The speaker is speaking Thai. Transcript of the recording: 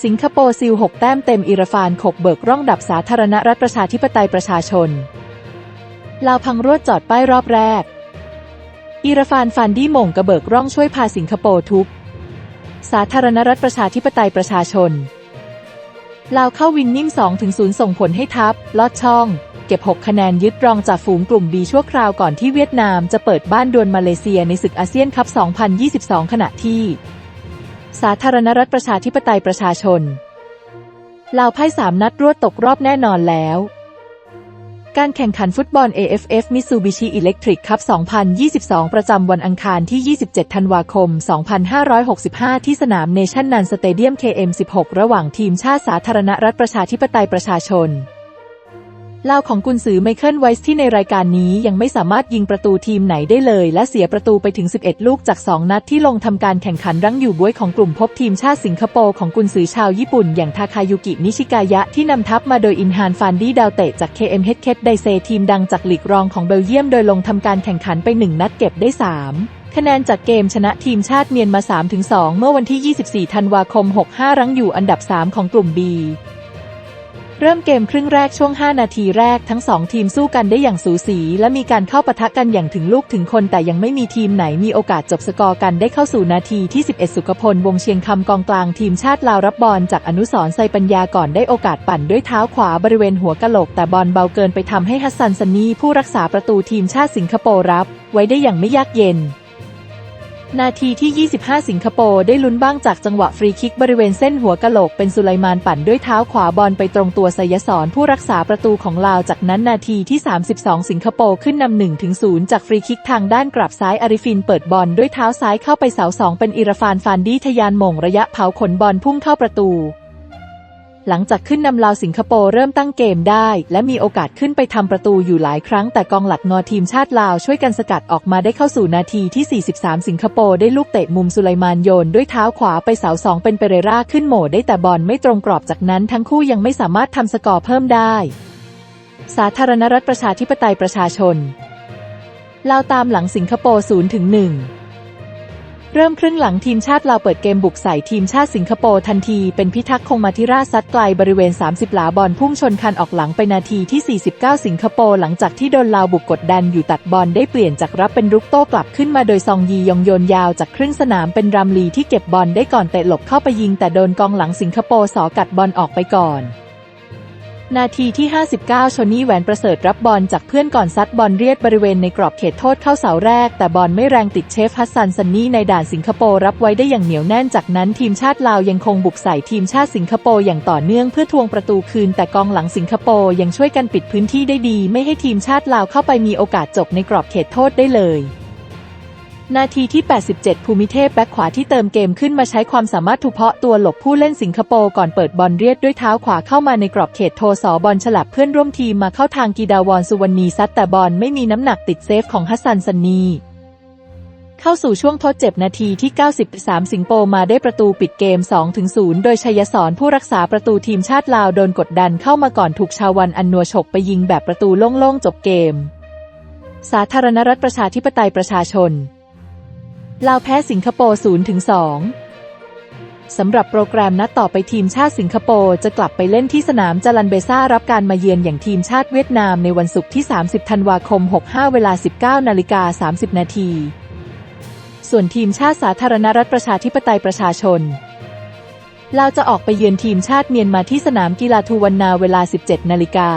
สิงคโปร์ซิล 6 แต้มเต็มอิรฟานขบเบิกร่องดับสาธารณรัฐประชาธิปไตยประชาชน ลาวพังรวดจอดป้ายรอบแรก อิรฟานฟันดี้มงกระเบิกร่องช่วยพาสิงคโปร์ทุบสาธารณรัฐประชาธิปไตยประชาชน ลาวเข้าวินนิ่ม2ถึง0ส่งผลให้ทัพ ลอดช่อง เก็บ 6 คะแนนยึดรองจากฝูงกลุ่ม B ชั่วคราวก่อนที่เวียดนามจะเปิดบ้านดวลมาเลเซียในศึกอาเซียนคัพ 2022 ขณะที่ สาธารณรัฐประชาธิปไตยประชาชนลาวพ่สามนัดรวดตกรอบแน่นอนแล้ว การแข่งขันฟุตบอล AFF Mitsubishi Electric Cup 2022 ประจำวันอังคารที่ 27 ธันวาคม 2565 ที่สนามเนชั่นนันสเตเดียม KM16 ระหว่างทีมชาติสาธารณรัฐประชาธิปไตยประชาชน ลาวของกุนซือไมเคิลไวส์ที่ในรายการนี้ยังไม่สามารถยิงประตูทีมไหนได้เลย และเสียประตูไปถึง 11 ลูกจาก 2 นัดที่ลงทำการแข่งขันรั้งอยู่บ้วยของกลุ่มพบทีมชาติสิงคโปร์ของกุนซือชาวญี่ปุ่น อย่างทาคายุกินิชิกายะที่นำทัพมาโดยอินฮานฟานดี้ดาวเตะจาก KM h e d ไดเซทีมดังจากลีกรองของเบลเยียม โดยลงทำการแข่งขันไป 1 นัดเก็บได้ 3คะแนนจากเกมชนะทีมชาติเมียนมา 3-2 เมื่อวันที่ 24 ธันวาคม 65 รั้งอยู่อันดับ 3 ของกลุ่ม B เริ่มเกมครึ่งแรกช่วง 5 นาทีแรกทั้ง 2 ทีมสู้กันได้อย่างสูสี และมีการเข้าปะทะกันอย่างถึงลูกถึงคน แต่ยังไม่มีทีมไหนมีโอกาสจบสกอร์กันได้เข้าสู่นาทีที่ 11 สุขพล วงเชียงคำกองกลางทีมชาติลาวรับบอลจากอนุสรไซปัญญาก่อนได้โอกาสปั่นด้วยเท้าขวาบริเวณหัวกะโหลก แต่บอลเบาเกินไปทำให้ฮัสซันซันนีผู้รักษาประตูทีมชาติสิงคโปร์รับ ไว้ได้อย่างไม่ยากเย็น นาทีที่ 25 สิงคโปร์ได้ลุ้นบ้างจากจังหวะฟรีคิกบริเวณเส้นหัวกะโหลกเป็นสุไลมานปั่นด้วยเท้าขวาบอลไปตรงตัวไซยศรผู้รักษาประตูของลาวจากนั้นนาทีที่ 32 สิงคโปร์ขึ้นนำ1ถึง0จากฟรีคิกทางด้านกลับซ้ายอาริฟินเปิดบอลด้วยเท้าซ้ายเข้าไปเสาสองเป็นอิราฟานฟานดี้ทะยานมงระยะเผาขนบอลพุ่งเข้าประตู หลังจากขึ้นนำลาวสิงคโปร์เริ่มตั้งเกมได้ และมีโอกาสขึ้นไปทำประตูอยู่หลายครั้ง แต่กองหลักงอทีมชาติลาวช่วยกันสกัดออกมาได้เข้าสู่นาทีที่ 43 สิงคโปร์ได้ลูกเตะมุมสุไลมานโยน ด้วยเท้าขวาไปเสาสองเป็นเปเรราขึ้นโหม่ได้แต่บอลไม่ตรงกรอบจากนั้นทั้งคู่ยังไม่สามารถทำสกอร์เพิ่มได้ สาธารณรัฐประชาธิปไตยประชาชนลาวตามหลังสิงคโปร์0ถึง1 เริ่มครึ่งหลังทีมชาติลาวเปิดเกมบุกใส่ทีมชาติสิงคโปร์ทันที เป็นพิทักษ์คงมาธิราชซัดไกลบริเวณ 30 หลาบอลพุ่งชนคันออกหลังไปนาทีที่ 49 สิงคโปร์หลังจากที่โดนลาวบุกกดดันอยู่ตัดบอลได้เปลี่ยนจากรับเป็นรุกโต้กลับขึ้นมาโดยซองยียองโยนยาวจากครึ่งสนามเป็นรำลีที่เก็บบอลได้ก่อนเตะหลบเข้าไปยิงแต่โดนกองหลังสิงคโปร์สอกัดบอลออกไปก่อน นาทีที่ 59 ชนนี่แหวนประเสริฐรับบอลจากเพื่อนก่อนซัดบอลเรียดบริเวณในกรอบเขตโทษเข้าเสาแรก แต่บอลไม่แรงติดเชฟฮัสซันซันนี่ในด่านสิงคโปร์รับไว้ได้อย่างเหนียวแน่นจากนั้นทีมชาติลาวยังคงบุกใส่ทีมชาติสิงคโปร์อย่างต่อเนื่องเพื่อทวงประตูคืน แต่กองหลังสิงคโปร์ยังช่วยกันปิดพื้นที่ได้ดี ไม่ให้ทีมชาติลาวเข้าไปมีโอกาสจบในกรอบเขตโทษได้เลย นาทีที่ 87 ภูมิเทพแบ็คขวาที่เติมเกมขึ้นมาใช้ความสามารถทุเพาะตัวหลบผู้เล่นสิงคโปร์ก่อนเปิดบอลเรียดด้วยเท้าขวาเข้ามาในกรอบเขตโทสอบอลฉลับเพื่อนร่วมทีมมาเข้าทางกีดาวอนสุวรรณีซัดแต่บอลไม่มีน้ำหนักติดเซฟของฮัสซันซันนีเข้าสู่ช่วงทดเจ็บนาทีที่ 93 สิงคโปร์มาได้ประตูปิดเกม 2-0 โดยชัยสอนผู้รักษาประตูทีมชาติลาวโดนกดดันเข้ามาก่อนถูกชาววันอันนัวฉกไปยิงแบบประตูโล่งๆจบเกม สาธารณรัฐประชาธิปไตยประชาชน ลาวแพ้สิงคโปร์0ถึง2สำหรับโปรแกรมนัดต่อไปทีมชาติสิงคโปร์จะกลับไปเล่นที่สนามจารันเบซ่ารับการมาเยือนอย่างทีมชาติเวียดนามในวันศุกร์ที่ 30 ธันวาคม 65 เวลา 19 นาฬิกา 30 นาที ส่วนทีมชาติสาธารณรัฐประชาธิปไตยประชาชนลาวจะออกไปเยือนทีมชาติเมียนมาที่สนามกีฬาทูวันนาเวลา 17 นาฬิกา